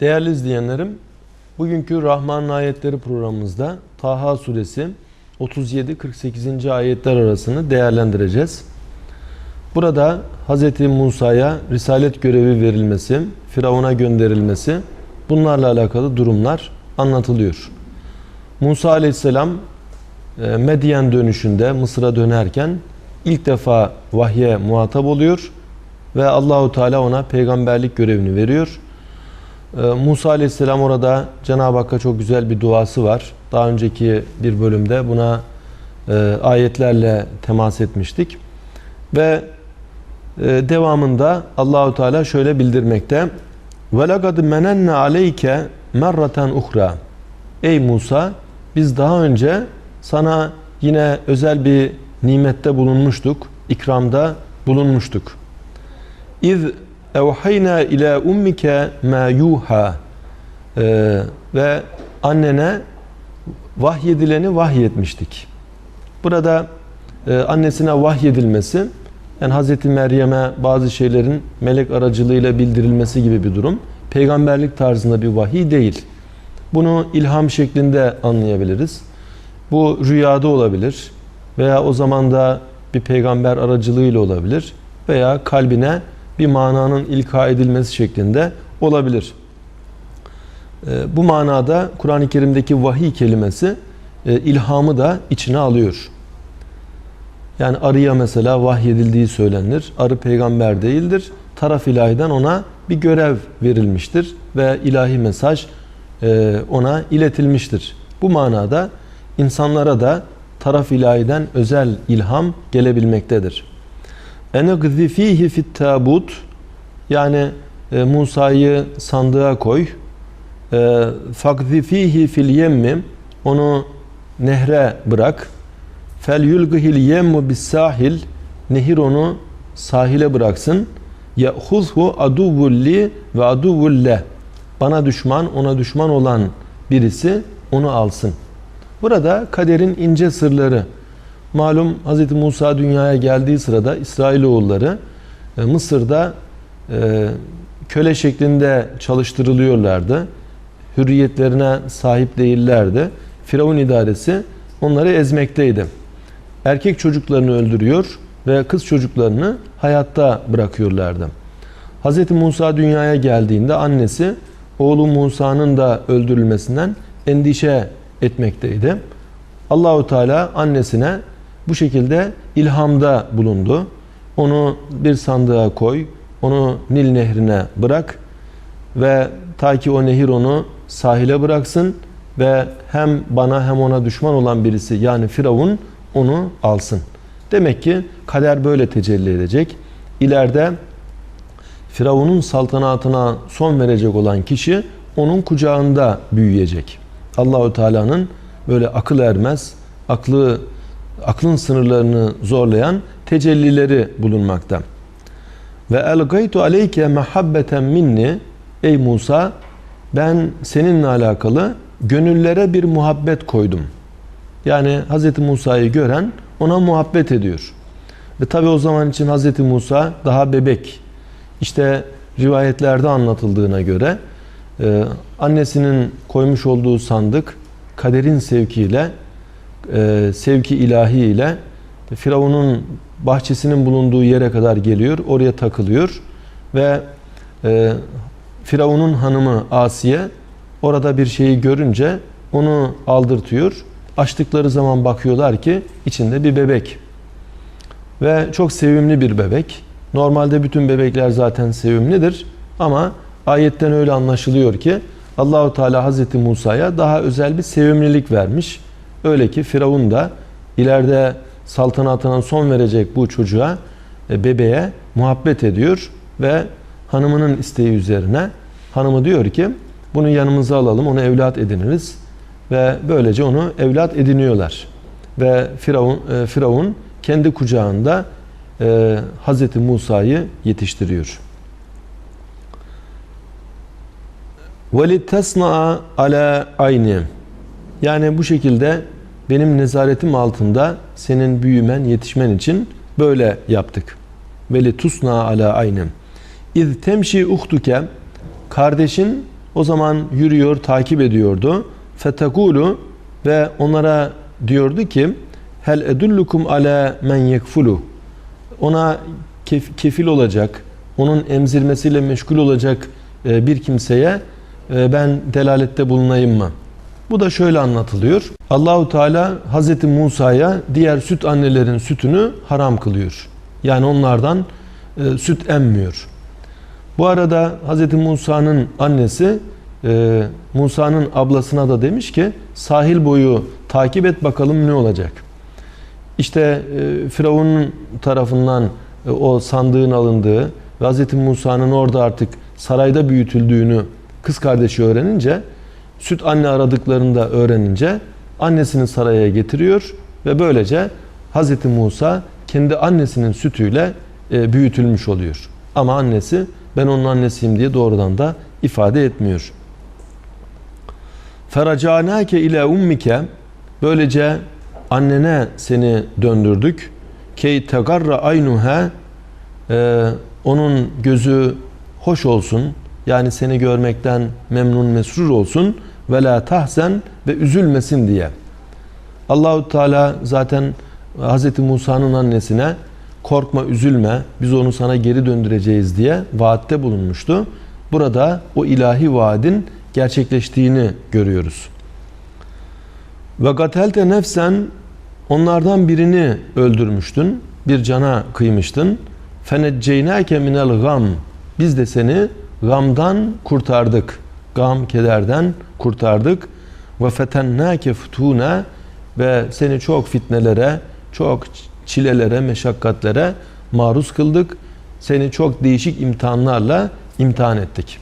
Değerli izleyenlerim, bugünkü Rahman ayetleri programımızda Taha suresi 37-48. ayetler arasını değerlendireceğiz. Burada Hz. Musa'ya risalet görevi verilmesi, Firavun'a gönderilmesi, bunlarla alakalı durumlar anlatılıyor. Musa aleyhisselam e, Medyen dönüşünde Mısır'a dönerken ilk defa vahye muhatap oluyor ve Allahu Teala ona peygamberlik görevini veriyor. Ee, Musa Aleyhisselam orada Cenab-ı Hakk'a çok güzel bir duası var. Daha önceki bir bölümde buna e, ayetlerle temas etmiştik. Ve e, devamında Allahu Teala şöyle bildirmekte. Ve laqad menenne aleyke merraten. Ey Musa biz daha önce sana yine özel bir nimette bulunmuştuk, ikramda bulunmuştuk. İz evhayna ila ummike ma yuha Ee, ve annene vahyedileni vahyetmiştik. Burada e, annesine vahyedilmesi yani Hz. Meryem'e bazı şeylerin melek aracılığıyla bildirilmesi gibi bir durum. Peygamberlik tarzında bir vahiy değil. Bunu ilham şeklinde anlayabiliriz. Bu rüyada olabilir veya o zaman da bir peygamber aracılığıyla olabilir veya kalbine bir mananın ilka edilmesi şeklinde olabilir. Ee, Bu manada Kur'an-ı Kerim'deki vahiy kelimesi e, ilhamı da içine alıyor. Yani arıya mesela vahyedildiği söylenir. Arı peygamber değildir. Taraf ilahiden ona bir görev verilmiştir ve ilahi mesaj e, ona iletilmiştir. Bu manada insanlara da taraf ilahiden özel ilham gelebilmektedir. Enegzi fihi fit tabut yani e, Musa'yı sandığa koy. E, Fakzi fihi fil yemmi onu nehre bırak. Fel yulgihil yemmu bis sahil nehir onu sahile bıraksın. Ya'khuzhu aduvulli ve aduvulle bana düşman ona düşman olan birisi onu alsın. Burada kaderin ince sırları Malum Hz. Musa dünyaya geldiği sırada İsrailoğulları e, Mısır'da e, köle şeklinde çalıştırılıyorlardı. Hürriyetlerine sahip değillerdi. Firavun idaresi onları ezmekteydi. Erkek çocuklarını öldürüyor ve kız çocuklarını hayatta bırakıyorlardı. Hz. Musa dünyaya geldiğinde annesi oğlu Musa'nın da öldürülmesinden endişe etmekteydi. Allahu Teala annesine bu şekilde ilhamda bulundu. Onu bir sandığa koy, onu Nil nehrine bırak ve ta ki o nehir onu sahile bıraksın ve hem bana hem ona düşman olan birisi yani Firavun onu alsın. Demek ki kader böyle tecelli edecek. İleride Firavun'un saltanatına son verecek olan kişi onun kucağında büyüyecek. Allahu Teala'nın böyle akıl ermez, aklı aklın sınırlarını zorlayan tecellileri bulunmakta. Ve elgaytu aleyke mehabbeten minni ey Musa ben seninle alakalı gönüllere bir muhabbet koydum. Yani Hz. Musa'yı gören ona muhabbet ediyor. Ve tabi o zaman için Hz. Musa daha bebek. İşte rivayetlerde anlatıldığına göre e, annesinin koymuş olduğu sandık kaderin sevkiyle e, sevki ilahi ile Firavun'un bahçesinin bulunduğu yere kadar geliyor. Oraya takılıyor ve e, Firavun'un hanımı Asiye orada bir şeyi görünce onu aldırtıyor. Açtıkları zaman bakıyorlar ki içinde bir bebek. Ve çok sevimli bir bebek. Normalde bütün bebekler zaten sevimlidir ama ayetten öyle anlaşılıyor ki Allahu Teala Hazreti Musa'ya daha özel bir sevimlilik vermiş. Öyle ki Firavun da ileride saltanatına son verecek bu çocuğa, e, bebeğe muhabbet ediyor ve hanımının isteği üzerine hanımı diyor ki bunu yanımıza alalım, onu evlat ediniriz ve böylece onu evlat ediniyorlar. Ve Firavun, e, Firavun kendi kucağında e, Hazreti Musa'yı yetiştiriyor. وَلِتَسْنَعَ ala ayni yani bu şekilde benim nezaretim altında senin büyümen, yetişmen için böyle yaptık. Ve li tusna ala aynem. İz temşi uhtuke kardeşin O zaman yürüyor, takip ediyordu. Fetekulu ve onlara diyordu ki hel edullukum ala men yekfulu. Ona kef- kefil olacak, onun emzirmesiyle meşgul olacak e, bir kimseye e, ben delalette bulunayım mı? Bu da şöyle anlatılıyor. Allahu Teala Hazreti Musa'ya diğer süt annelerin sütünü haram kılıyor. Yani onlardan e, süt emmiyor. Bu arada Hazreti Musa'nın annesi e, Musa'nın ablasına da demiş ki sahil boyu takip et bakalım ne olacak. İşte e, Firavun'un tarafından e, o sandığın alındığı ve Hz. Musa'nın orada artık sarayda büyütüldüğünü kız kardeşi öğrenince süt anne aradıklarında öğrenince annesini saraya getiriyor ve böylece Hz. Musa kendi annesinin sütüyle e, büyütülmüş oluyor. Ama annesi ben onun annesiyim diye doğrudan da ifade etmiyor. Feracanake ile ummike böylece annene seni döndürdük. Key tegarra aynuha e, onun gözü hoş olsun. Yani seni görmekten memnun mesrur olsun ve la tahzen ve üzülmesin diye. Allahu Teala zaten Hz. Musa'nın annesine korkma üzülme biz onu sana geri döndüreceğiz diye vaatte bulunmuştu. Burada o ilahi vaadin gerçekleştiğini görüyoruz. Ve gatelte nefsen onlardan birini öldürmüştün. Bir cana kıymıştın. Fenecceynâke minel gam. Biz de seni gamdan kurtardık. Gam, kederden kurtardık. Ve fetennâke futûne ve seni çok fitnelere, çok çilelere, meşakkatlere maruz kıldık. Seni çok değişik imtihanlarla imtihan ettik.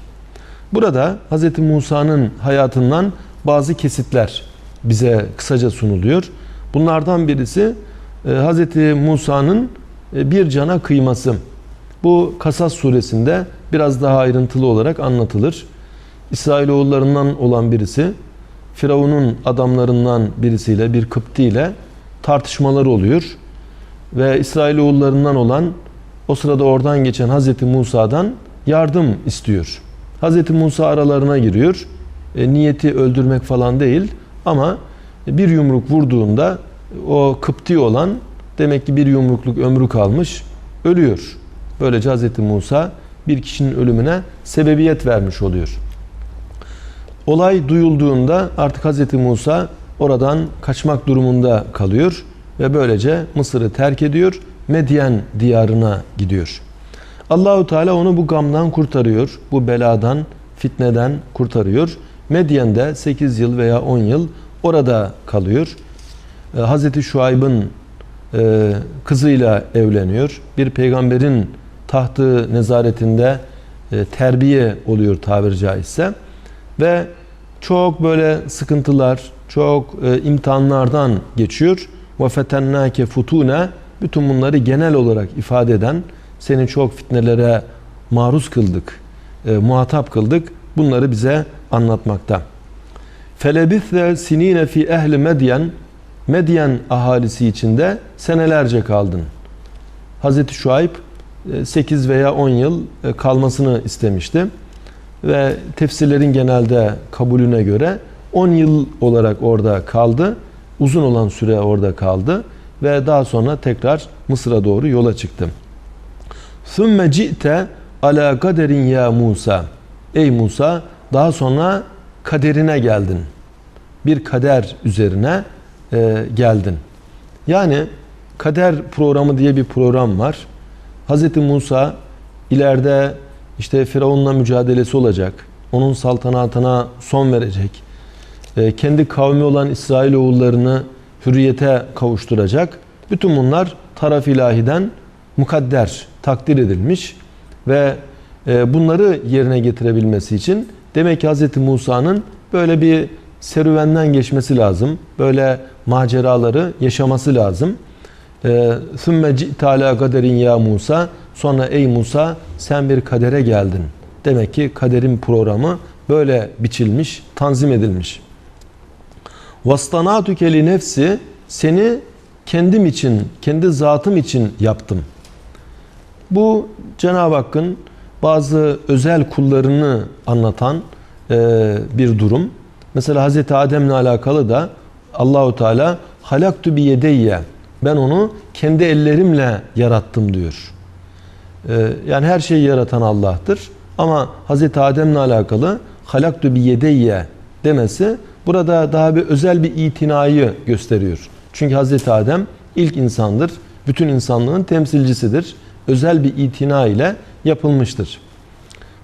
Burada Hz. Musa'nın hayatından bazı kesitler bize kısaca sunuluyor. Bunlardan birisi e, Hz. Musa'nın e, bir cana kıyması. Bu Kasas suresinde biraz daha ayrıntılı olarak anlatılır. İsrailoğullarından olan birisi Firavun'un adamlarından birisiyle bir Kıpti ile tartışmalar oluyor. Ve İsrailoğullarından olan o sırada oradan geçen Hz. Musa'dan yardım istiyor. Hz. Musa aralarına giriyor. E, niyeti öldürmek falan değil ama bir yumruk vurduğunda o Kıpti olan demek ki bir yumrukluk ömrü kalmış ölüyor. Böylece Hz. Musa bir kişinin ölümüne sebebiyet vermiş oluyor. Olay duyulduğunda artık Hz. Musa oradan kaçmak durumunda kalıyor ve böylece Mısır'ı terk ediyor. Medyen diyarına gidiyor. Allahu Teala onu bu gamdan kurtarıyor. Bu beladan, fitneden kurtarıyor. Medyen'de 8 yıl veya 10 yıl orada kalıyor. Ee, Hazreti Şuayb'ın e, kızıyla evleniyor. Bir peygamberin tahtı nezaretinde e, terbiye oluyor tabiri caizse. Ve çok böyle sıkıntılar, çok e, imtihanlardan geçiyor. Fetennake futune bütün bunları genel olarak ifade eden seni çok fitnelere maruz kıldık, e, muhatap kıldık. Bunları bize anlatmakta. Felebithne sinine fi ehli Medyen Medyen ahalisi içinde senelerce kaldın. Hazreti Şuayb 8 veya 10 yıl e, kalmasını istemişti. Ve tefsirlerin genelde kabulüne göre 10 yıl olarak orada kaldı. Uzun olan süre orada kaldı ve daha sonra tekrar Mısır'a doğru yola çıktı. ثُمَّ جِئْتَ ala kaderin ya Musa. Ey Musa daha sonra kaderine geldin. Bir kader üzerine e, geldin. Yani kader programı diye bir program var. Hz. Musa ileride işte Firavun'la mücadelesi olacak. Onun saltanatına son verecek. E, kendi kavmi olan İsrailoğullarını hürriyete kavuşturacak. Bütün bunlar taraf ilahiden mukadder, takdir edilmiş ve e, bunları yerine getirebilmesi için demek ki Hz. Musa'nın böyle bir serüvenden geçmesi lazım. Böyle maceraları yaşaması lazım. ثُمَّ جِئْتَ عَلَى kaderin ya Musa Sonra ey Musa sen bir kadere geldin. Demek ki kaderin programı böyle biçilmiş, tanzim edilmiş. وَاسْتَنَاتُكَ nefsi Seni kendim için, kendi zatım için yaptım. Bu Cenab-ı Hakk'ın bazı özel kullarını anlatan e, bir durum. Mesela Hazreti Adem'le alakalı da Allahu Teala halaktu bi yedeyye ben onu kendi ellerimle yarattım diyor. E, yani her şeyi yaratan Allah'tır. Ama Hazreti Adem'le alakalı halaktu bi yedeyye demesi burada daha bir özel bir itinayı gösteriyor. Çünkü Hazreti Adem ilk insandır. Bütün insanlığın temsilcisidir. Özel bir itina ile yapılmıştır.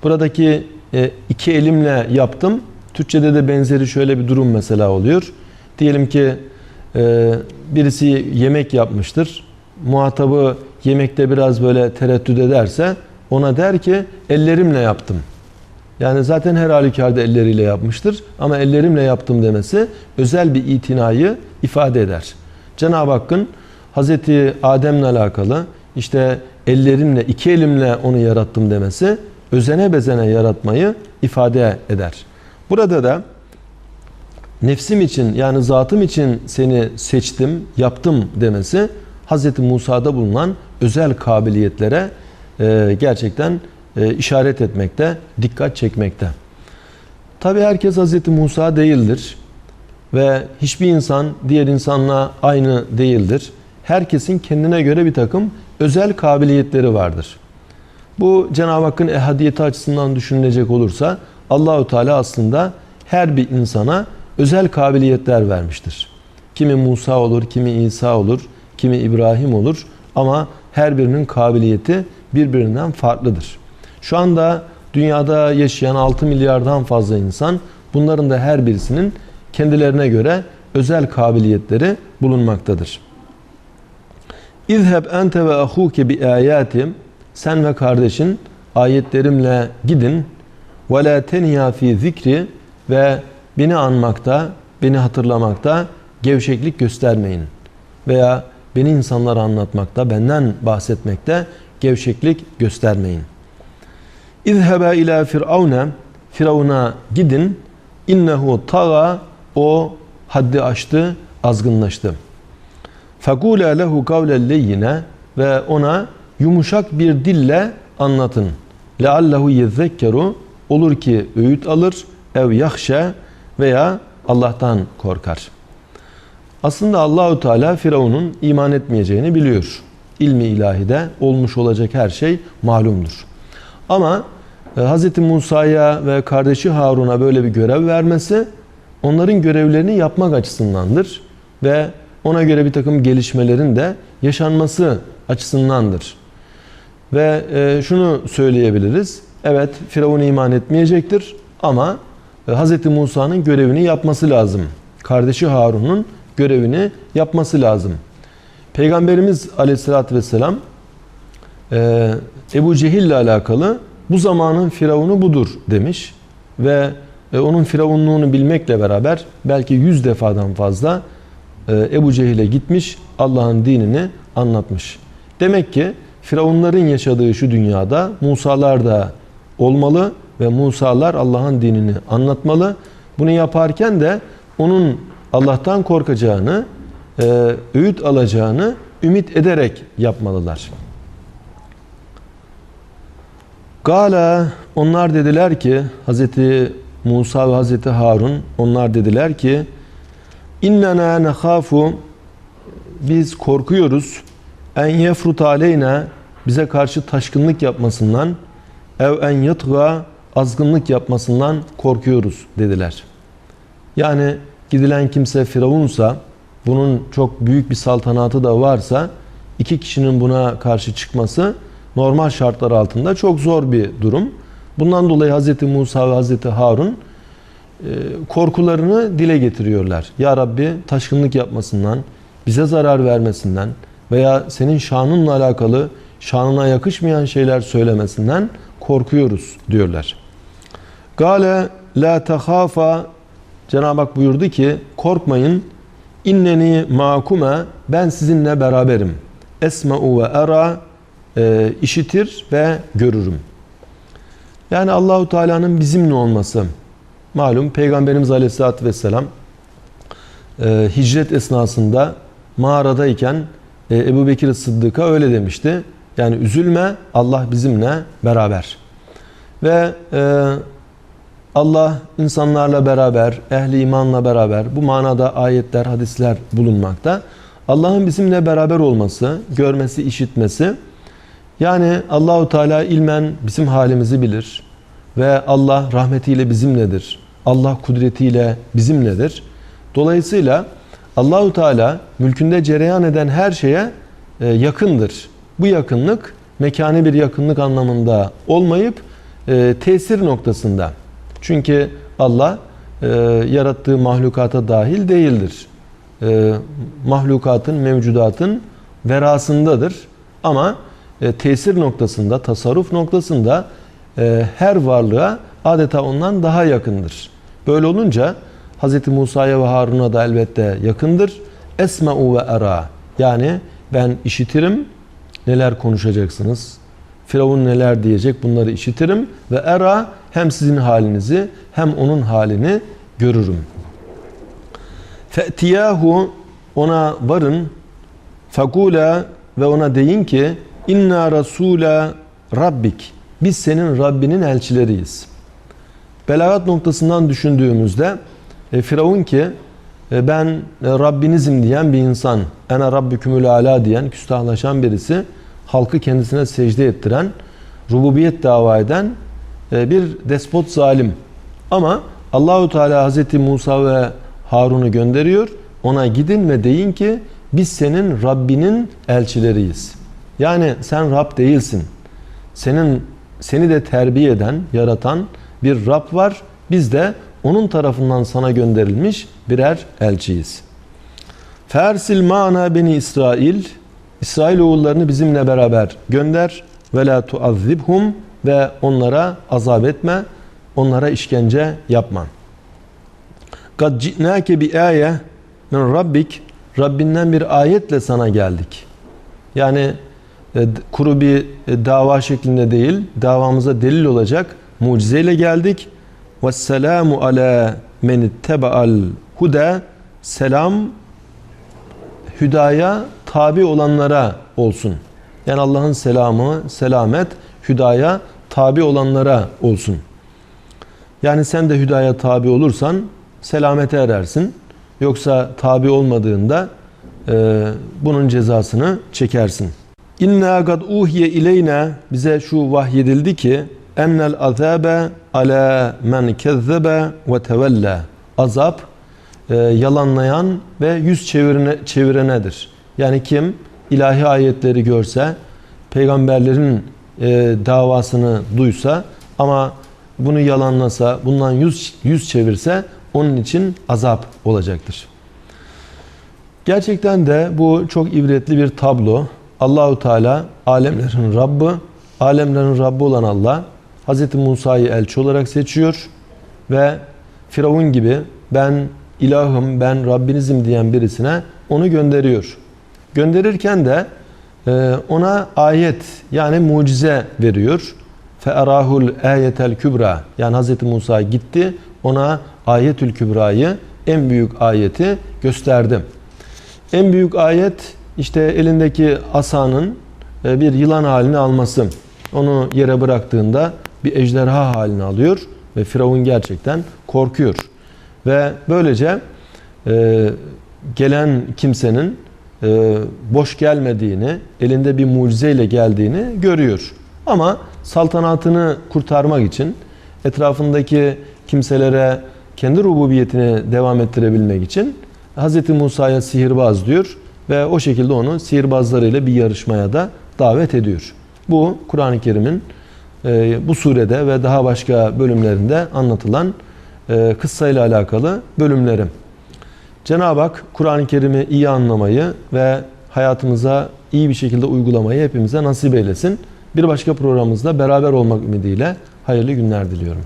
Buradaki e, iki elimle yaptım. Türkçede de benzeri şöyle bir durum mesela oluyor. Diyelim ki birisi yemek yapmıştır. Muhatabı yemekte biraz böyle tereddüt ederse ona der ki ellerimle yaptım. Yani zaten her halükarda elleriyle yapmıştır. Ama ellerimle yaptım demesi özel bir itinayı ifade eder. Cenab-ı Hakk'ın Hazreti Adem'le alakalı işte ellerimle, iki elimle onu yarattım demesi özene bezene yaratmayı ifade eder. Burada da nefsim için yani zatım için seni seçtim, yaptım demesi Hazreti Musa'da bulunan özel kabiliyetlere e, gerçekten e, işaret etmekte, dikkat çekmekte. Tabi herkes Hazreti Musa değildir ve hiçbir insan diğer insanla aynı değildir. Herkesin kendine göre bir takım özel kabiliyetleri vardır. Bu Cenab-ı Hakk'ın ehadiyeti açısından düşünülecek olursa Allahu Teala aslında her bir insana özel kabiliyetler vermiştir. Kimi Musa olur, kimi İsa olur, kimi İbrahim olur ama her birinin kabiliyeti birbirinden farklıdır. Şu anda dünyada yaşayan 6 milyardan fazla insan bunların da her birisinin kendilerine göre özel kabiliyetleri bulunmaktadır. İzheb ente ve ahuke bi ayatim sen ve kardeşin ayetlerimle gidin ve la teniya fi zikri ve beni anmakta, beni hatırlamakta gevşeklik göstermeyin. Veya beni insanlara anlatmakta, benden bahsetmekte gevşeklik göstermeyin. İzhebe ila firavune Firavun'a gidin. İnnehu taga o haddi aştı, azgınlaştı. Fekule lehu kavlen leyyine ve ona yumuşak bir dille anlatın. Leallehu yezzekkeru olur ki öğüt alır ev yahşe veya Allah'tan korkar. Aslında Allahu Teala Firavun'un iman etmeyeceğini biliyor. İlmi ilahide olmuş olacak her şey malumdur. Ama e, Hz. Musa'ya ve kardeşi Harun'a böyle bir görev vermesi onların görevlerini yapmak açısındandır ve ona göre bir takım gelişmelerin de yaşanması açısındandır. Ve e, şunu söyleyebiliriz. Evet Firavun iman etmeyecektir ama Hz. Musa'nın görevini yapması lazım. Kardeşi Harun'un görevini yapması lazım. Peygamberimiz aleyhissalatü vesselam e, Ebu Cehil ile alakalı bu zamanın firavunu budur demiş ve e, onun firavunluğunu bilmekle beraber belki yüz defadan fazla e, Ebu Cehil'e gitmiş Allah'ın dinini anlatmış. Demek ki firavunların yaşadığı şu dünyada Musalar da olmalı ve Musalar Allah'ın dinini anlatmalı. Bunu yaparken de onun Allah'tan korkacağını, e, öğüt alacağını ümit ederek yapmalılar. Gala onlar dediler ki Hazreti Musa ve Hazreti Harun onlar dediler ki innena nehafu biz korkuyoruz en yefrut aleyna bize karşı taşkınlık yapmasından ev en yatga azgınlık yapmasından korkuyoruz dediler. Yani gidilen kimse Firavunsa bunun çok büyük bir saltanatı da varsa iki kişinin buna karşı çıkması normal şartlar altında çok zor bir durum. Bundan dolayı Hz. Musa ve Hz. Harun e, korkularını dile getiriyorlar. Ya Rabbi taşkınlık yapmasından, bize zarar vermesinden veya senin şanınla alakalı şanına yakışmayan şeyler söylemesinden korkuyoruz diyorlar. Gale la tehafa Cenab-ı Hak buyurdu ki korkmayın inneni makume ben sizinle beraberim. Esma'u ve era e, işitir ve görürüm. Yani Allahu Teala'nın bizimle olması malum Peygamberimiz Aleyhisselatü Vesselam e, hicret esnasında mağaradayken e, Ebu Bekir Sıddık'a öyle demişti. Yani üzülme Allah bizimle beraber. Ve e, Allah insanlarla beraber, ehli imanla beraber bu manada ayetler, hadisler bulunmakta. Allah'ın bizimle beraber olması, görmesi, işitmesi yani Allahu Teala ilmen bizim halimizi bilir ve Allah rahmetiyle bizimledir. Allah kudretiyle bizimledir. Dolayısıyla Allahu Teala mülkünde cereyan eden her şeye e, yakındır. Bu yakınlık mekani bir yakınlık anlamında olmayıp e, tesir noktasında. Çünkü Allah e, yarattığı mahlukata dahil değildir. E, mahlukatın, mevcudatın verasındadır. Ama e, tesir noktasında, tasarruf noktasında e, her varlığa adeta ondan daha yakındır. Böyle olunca Hz. Musa'ya ve Harun'a da elbette yakındır. Esma'u ve era. Yani ben işitirim neler konuşacaksınız. Firavun neler diyecek bunları işitirim ve era hem sizin halinizi hem onun halini görürüm. Fe'tiyahu ona varın fekula ve ona deyin ki inna rasula rabbik biz senin Rabbinin elçileriyiz. Belagat noktasından düşündüğümüzde e, Firavun ki e, ben e, Rabbinizim diyen bir insan, ene rabbükümül ala diyen, küstahlaşan birisi, halkı kendisine secde ettiren, rububiyet dava eden e, bir despot zalim. Ama Allahu Teala Hazreti Musa ve Harun'u gönderiyor. Ona gidin ve deyin ki biz senin Rabbinin elçileriyiz. Yani sen Rab değilsin. Senin seni de terbiye eden, yaratan bir Rab var. Biz de onun tarafından sana gönderilmiş birer elçiyiz. Fersil mana beni İsrail. İsrail oğullarını bizimle beraber gönder. Ve la tuazzibhum ve onlara azap etme. Onlara işkence yapma. Kad ci'nake bi aye min rabbik. Rabbinden bir ayetle sana geldik. Yani e, kuru bir e, dava şeklinde değil, davamıza delil olacak mucizeyle geldik. Vesselamu ala men ittebaal huda. Selam hüdaya tabi olanlara olsun. Yani Allah'ın selamı, selamet hüdaya tabi olanlara olsun. Yani sen de hüdaya tabi olursan selamete erersin. Yoksa tabi olmadığında e, bunun cezasını çekersin. İnna kad uhiye ileyna bize şu vahyedildi ki ennel azabe ala men kezzebe ve tevella. Azap e, yalanlayan ve yüz çevirene, çevirenedir. Yani kim ilahi ayetleri görse, peygamberlerin e, davasını duysa ama bunu yalanlasa, bundan yüz, yüz çevirse onun için azap olacaktır. Gerçekten de bu çok ibretli bir tablo. Allahu Teala alemlerin Rabbi, alemlerin Rabbi olan Allah Hz. Musa'yı elçi olarak seçiyor ve Firavun gibi ben ilahım, ben Rabbinizim diyen birisine onu gönderiyor. Gönderirken de e, ona ayet yani mucize veriyor. Fe'arahul ayetel kübra yani Hz. Musa gitti ona ayetül kübrayı en büyük ayeti gösterdi. En büyük ayet işte elindeki asanın e, bir yılan halini alması. Onu yere bıraktığında bir ejderha halini alıyor ve Firavun gerçekten korkuyor. Ve böylece e, gelen kimsenin e, boş gelmediğini, elinde bir mucizeyle geldiğini görüyor. Ama saltanatını kurtarmak için etrafındaki kimselere kendi rububiyetini devam ettirebilmek için Hz. Musa'ya sihirbaz diyor ve o şekilde onu sihirbazlarıyla bir yarışmaya da davet ediyor. Bu Kur'an-ı Kerim'in e, bu surede ve daha başka bölümlerinde anlatılan e, kıssayla alakalı bölümleri. Cenab-ı Hak Kur'an-ı Kerim'i iyi anlamayı ve hayatımıza iyi bir şekilde uygulamayı hepimize nasip eylesin. Bir başka programımızda beraber olmak ümidiyle hayırlı günler diliyorum.